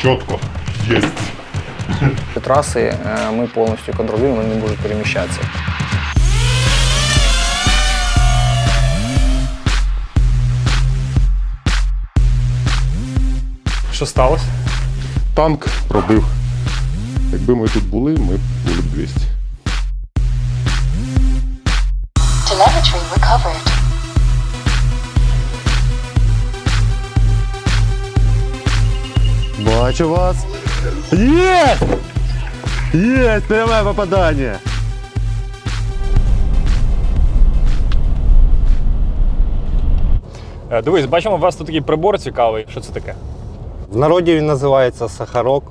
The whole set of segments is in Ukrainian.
Четко. Есть. Трассы э, мы полностью контролируем, они не будут перемещаться. Що сталося? Танк пробив. Якби ми тут були, ми б були б 200. Telemetry recovered. Бачу вас. Є! Є! Пряме попадання. Е, Дивись, бачимо, у вас тут такий прибор цікавий. Що це таке? В народі він називається сахарок.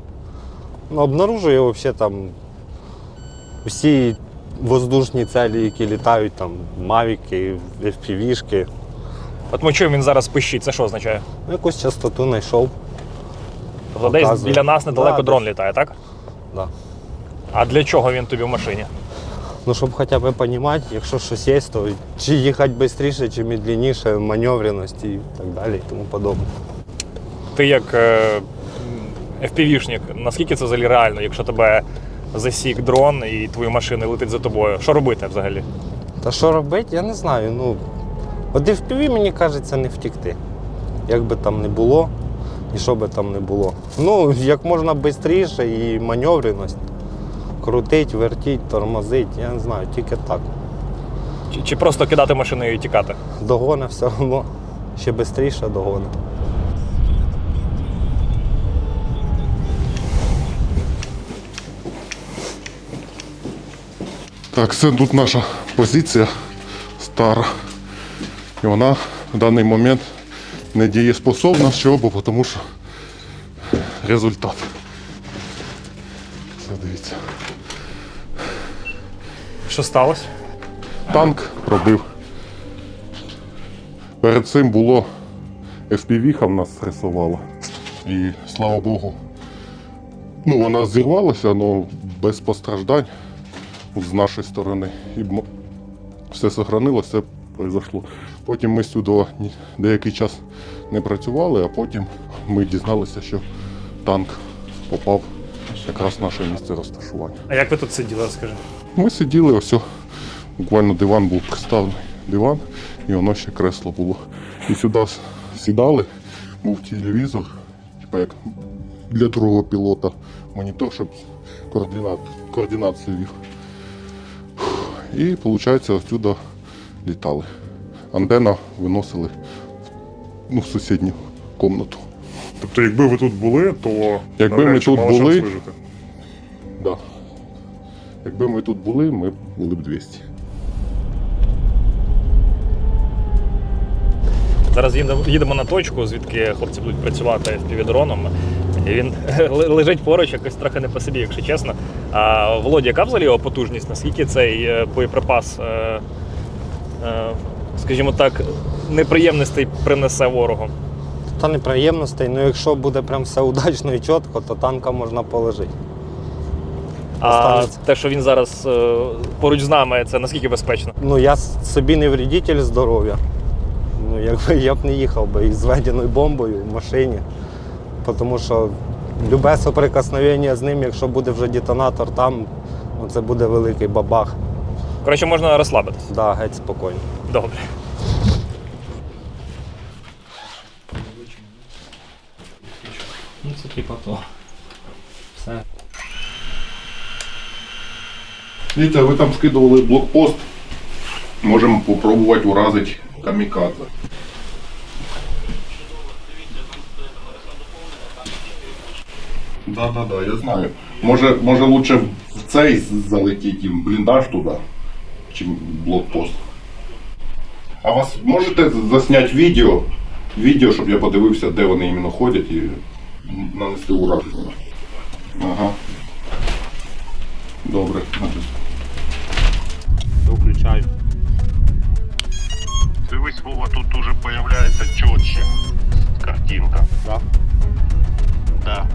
Ну, обнаружує взагалі там усі воздушні цілі, які літають, там мавіки, FPV-шки. От ми чуємо, він зараз пищить. Це що означає? Ну, якусь частоту знайшов. Тобто десь Показує. біля нас недалеко Да, дрон десь. літає, так? Да. А для чого він тобі в машині? Ну, щоб хоча б розуміти, якщо щось є, то чи їхати швидше, чи медленніше, маневреність і так далі і тому подобне. Ти як е, FPV-шник, наскільки це взагалі реально, якщо тебе засік дрон і твої машини летить за тобою? Що робити взагалі? Та що робити, я не знаю. Ну, от FPV, мені кажеться, не втікти. Як би там не було, і що би там не було. Ну, як можна швидше і маневреність. Крутить, вертіть, тормозить, я не знаю, тільки так. Чи, чи просто кидати машиною і тікати? Догоне все одно. Ще швидше догоне. Так, це тут наша позиція стара. І вона в даний момент не дієспособна. Чого? Бо тому що результат. Це дивіться. Що сталося? Танк пробив. Перед цим було FPV-ха в нас рисувала. І слава Богу. Ну, вона зірвалася, але без постраждань з нашої сторони. І все сохранилося, все произошло. Потім ми сюди деякий час не працювали, а потім ми дізналися, що танк попав якраз в наше місце розташування. А як ви тут сиділи, розкажи? Ми сиділи, ось буквально диван був приставлений диван, і воно ще кресло було. І сюди сідали, був телевізор, типу як для другого пілота монітор, щоб координат, координацію вів. І виходить, отсюди літали. Антенна виносили в- ну, в сусідню кімнату. Тобто, якби ви тут були, то Якби ми тут мали були- вижити. Да. Якби ми тут були, ми б були б 200. Зараз їдемо, на точку, звідки хлопці будуть працювати FPV-дроном. І він лежить поруч, якось трохи не по собі, якщо чесно. А Володя, яка взагалі його потужність? Наскільки цей е, боєприпас, е, е, скажімо так, неприємностей принесе ворогу? Та неприємностей, ну якщо буде прям все удачно і чітко, то танка можна положити. А Останеться. те, що він зараз е, поруч з нами, це наскільки безпечно? Ну я с- собі не вредитель здоров'я. Ну, якби я б не їхав би із зведеною бомбою в машині. Тому що любе соприкосновення з ним, якщо буде вже детонатор там, ну, це буде великий бабах. Коротше, можна розслабитись. Да, геть спокійно. Добре. Ну, це типа то. Все. Дивіться, ви там скидували блокпост. Можемо спробувати уразити камікадзе. Да, да, да, я знаю. Може, може лучше в цей залетіти в бліндаж туди, чим блокпост. А вас можете засняти відео, відео, щоб я подивився, де вони іменно ходять і нанести ураження. Ага. Добре. Включаю. Дивись, Вова, тут уже появляется четче картинка. Да? Да.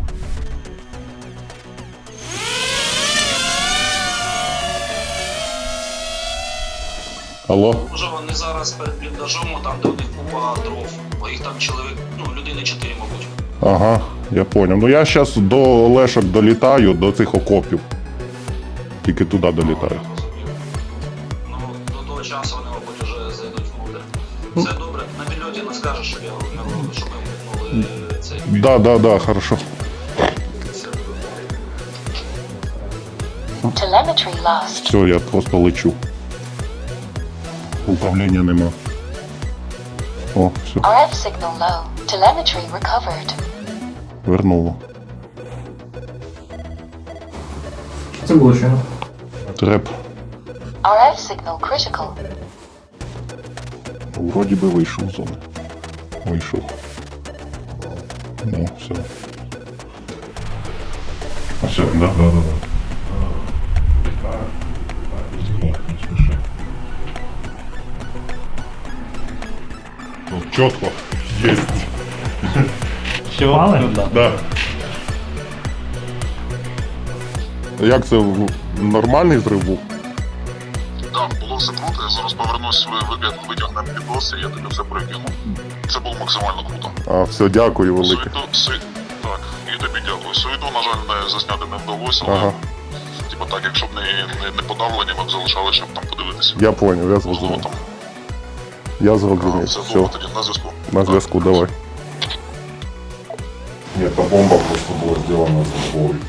Алло? Може вони зараз перед бліндажом, там де у них купа дров, бо їх там чоловік, ну, людини 4, мабуть. Ага. Я понял. Ну я зараз до Лешок долітаю, до цих окопів. Тільки туди долітаю. Ну, до того часу вони, мабуть, вже зайдуть внутрь. Все добре, на підльоті не скажеш, щоб я ну, щоб ми вмикнули цей. Да, да, да, хорошо. Telemetry lost. Все, я просто лечу. Управління нема. О, все, RF signal low. Telemetry recovered. вернуло. Це було щойно. Треп. RF signal critical. Вроді би вийшов з зони. Вийшов. Ну, все. Все, да, да, да, да. Ну, чітко. Єсть. Впали? Да. Як це в- нормальний зрив був? Так, було все круто. Я зараз повернусь, ви- витягнемо відоси, я тобі все прикину. Це було максимально круто. А, все, дякую велике. Суету, су- так, і тобі дякую. Суету, на жаль, не засняти не вдалося, але Ага, типу так, якщо б не, не, не подавлені, ми б залишали, щоб там подивитися. я понял, я Можливо, зрозумів. там. Я зрозумів. Все на зв'язку. на зв'язку, давай. Ні, та бомба просто була зроблена з любов'ю.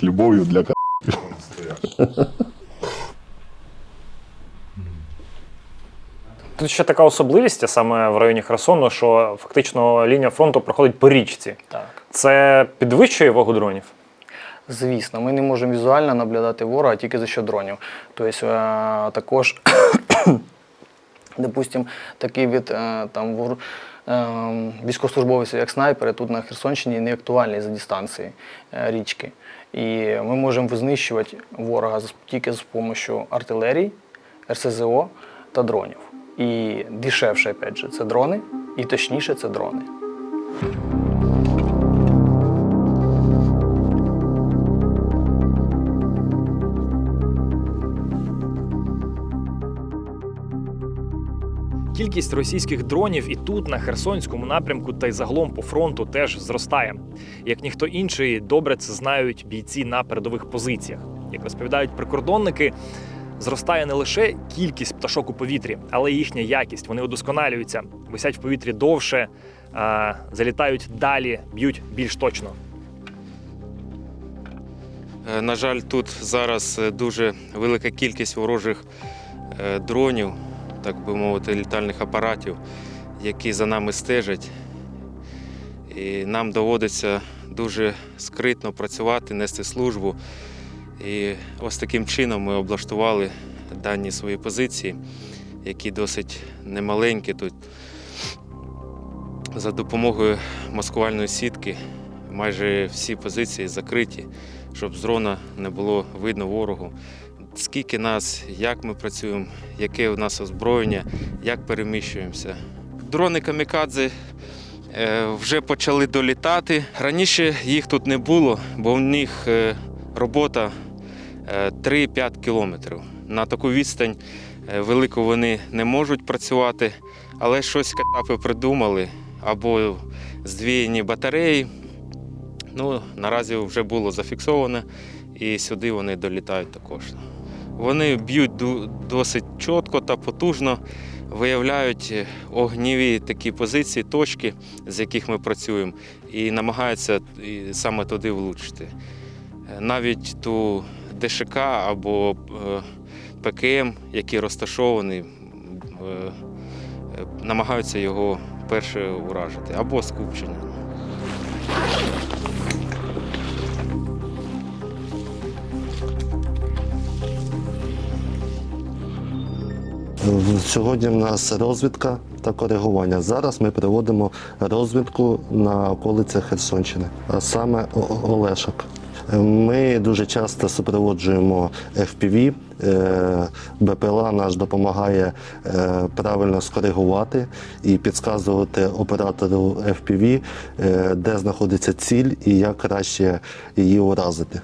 З любов'ю для к***. Тут ще така особливість, саме в районі Херсону, що фактично лінія фронту проходить по річці. Так. Це підвищує вагу дронів. Звісно, ми не можемо візуально наблюдати ворога тільки за що дронів. Тобто, е, також, допустим, такий від е, там, е, військовослужбовців, як снайпери, тут на Херсонщині не актуальні за дистанції е, річки. І ми можемо знищувати ворога тільки з допомогою артилерії, РСЗО та дронів. І дешевше, опять же, це дрони, і точніше це дрони. Кількість російських дронів і тут, на Херсонському напрямку, та й загалом по фронту теж зростає. Як ніхто інший, добре це знають бійці на передових позиціях. Як розповідають прикордонники, зростає не лише кількість пташок у повітрі, але й їхня якість. Вони удосконалюються, висять в повітрі довше, залітають далі, б'ють більш точно. Е, На жаль, тут зараз е, дуже велика кількість ворожих е, дронів, так би мовити, літальних апаратів, які за нами стежать. І нам доводиться дуже скритно працювати, нести службу. І ось таким чином ми облаштували дані свої позиції, які досить немаленькі тут. За допомогою маскувальної сітки майже всі позиції закриті щоб з дрона не було видно ворогу. Скільки нас, як ми працюємо, яке у нас озброєння, як переміщуємося. Дрони камікадзе е, вже почали долітати. Раніше їх тут не було, бо в них е, робота е, 3-5 кілометрів. На таку відстань е, велику вони не можуть працювати, але щось катапи придумали або здвіяні батареї. Ну, наразі вже було зафіксовано, і сюди вони долітають також. Вони б'ють досить чітко та потужно, виявляють е, огніві такі позиції, точки, з яких ми працюємо, і намагаються саме туди влучити. Е, Навіть ту ДШК або е, ПКМ, які розташовані, м, е, е, намагаються його перше уражити, або скупчення. Сьогодні в нас розвідка та коригування. Зараз ми проводимо розвідку на околицях Херсонщини, а саме Олешок. Ми дуже часто супроводжуємо FPV. е, БПЛА наш допомагає е, правильно скоригувати і підказувати оператору FPV, е, де знаходиться ціль і як краще її уразити.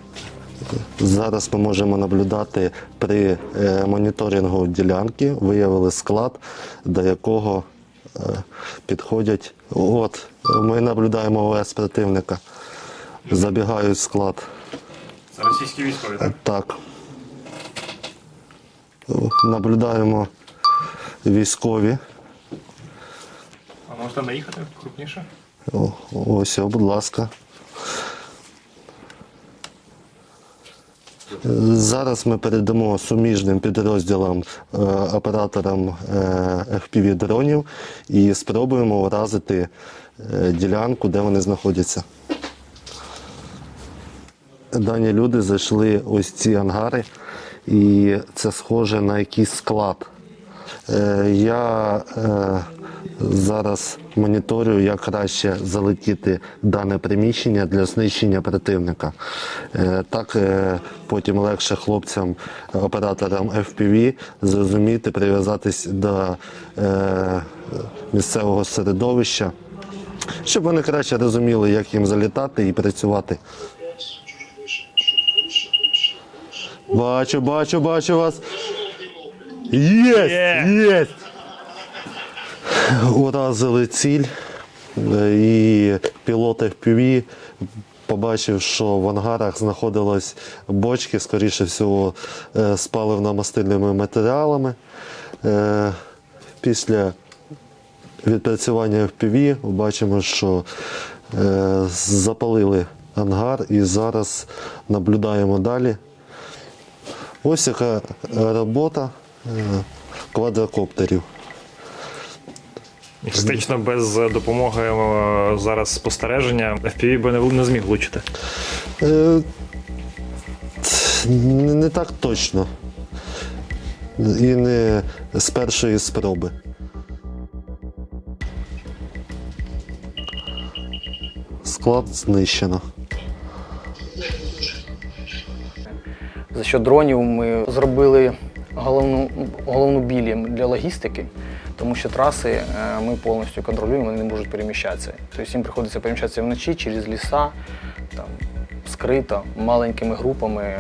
Зараз ми можемо наблюдати при е, моніторингу ділянки, виявили склад, до якого е, підходять. От, ми наблюдаємо ОС противника. Забігають склад. Це російські військові, так? Так. Наблюдаємо військові. А можете наїхати крупніше? О, Ось, о, будь ласка. Зараз ми передамо суміжним підрозділам е, операторам е, FPV дронів і спробуємо вразити е, ділянку, де вони знаходяться. Дані люди зайшли ось ці ангари, і це схоже на якийсь склад. Е, Я е, зараз моніторю, як краще залетіти дане приміщення для знищення противника. Е, Так потім легше хлопцям, операторам FPV зрозуміти, прив'язатись до місцевого середовища, щоб вони краще розуміли, як їм залітати і працювати. Бачу, бачу, бачу вас. Єсть! Єсть! Уразили ціль. Е, І пілот FPV побачив, що в ангарах знаходились бочки, скоріше всього, е, з паливно-мастильними матеріалами. Е, Після відпрацювання FPV бачимо, що запалили ангар і зараз наблюдаємо далі. Ось яка робота квадрокоптерів. Фактично без допомоги е, зараз спостереження FPV би не, не зміг влучити. Е, Не не так точно. І не з першої спроби. Склад знищено. За що дронів ми зробили головну, головну білі для логістики, тому що траси е, ми повністю контролюємо, вони не можуть переміщатися. Тобто їм приходиться переміщатися вночі через ліса, там, скрито, маленькими групами.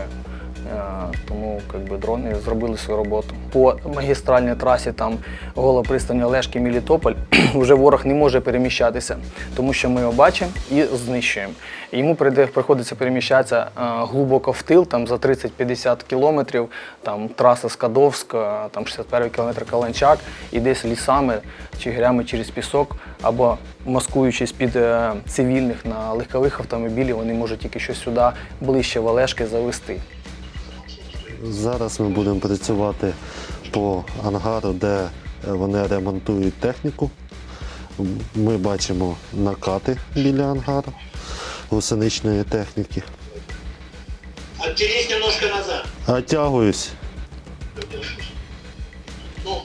Е, Тому якби, дрони зробили свою роботу. По магістральній трасі там гола Олешки Мілітополь вже ворог не може переміщатися, тому що ми його бачимо і знищуємо. Йому приходиться переміщатися е, глибоко в тил, там за 30-50 кілометрів, там траса Скадовська, там 61 кілометр Каланчак, і десь лісами чи грями через пісок, або маскуючись під е, цивільних на легкових автомобілів, вони можуть тільки що сюди ближче в Олешки завести. Зараз ми будемо працювати по ангару, де е, вони ремонтують техніку. Ми бачимо накати біля ангару гусеничної техніки. Оттянись немножко назад. Оттягуюсь. Ну,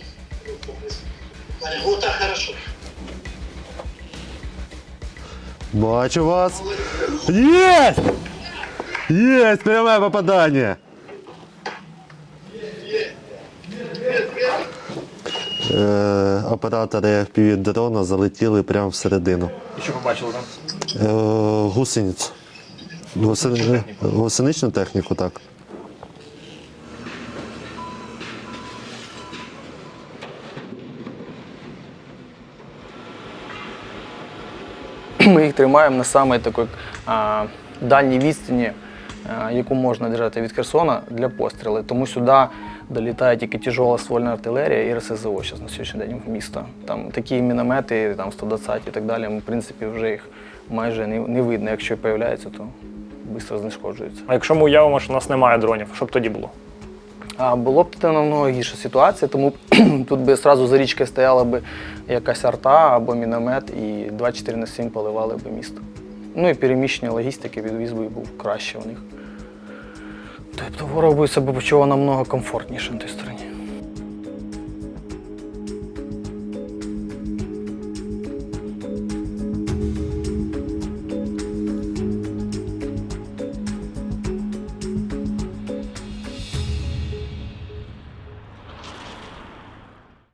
вот так хорошо. Бачу вас. Есть! Есть! Прямое попадание! Оператори FPV дрона залетіли прямо всередину. І що побачили там? Е, Гусеницю. Гусени- Гусеничну техніку, так. Ми їх тримаємо на самій такій а, дальній відстані, а, яку можна держати від Херсона для пострілу. Тому сюди долітає тільки тяжола ствольна артилерія і РСЗО зараз на сьогоднішній день в місто. Там такі міномети, там 120 і так далі. В принципі, вже їх майже не, не видно. Якщо з'являються, то швидко знешкоджуються. А якщо ми уявимо, що у нас немає дронів, що б тоді було? А було б це намного гірша ситуація, тому тут би одразу за річкою стояла б якась арта або міномет, і 24 на 7 поливали б місто. Ну і переміщення логістики відвіз би був краще у них. Тобто ворог би себе почував намного комфортніше на тій стороні.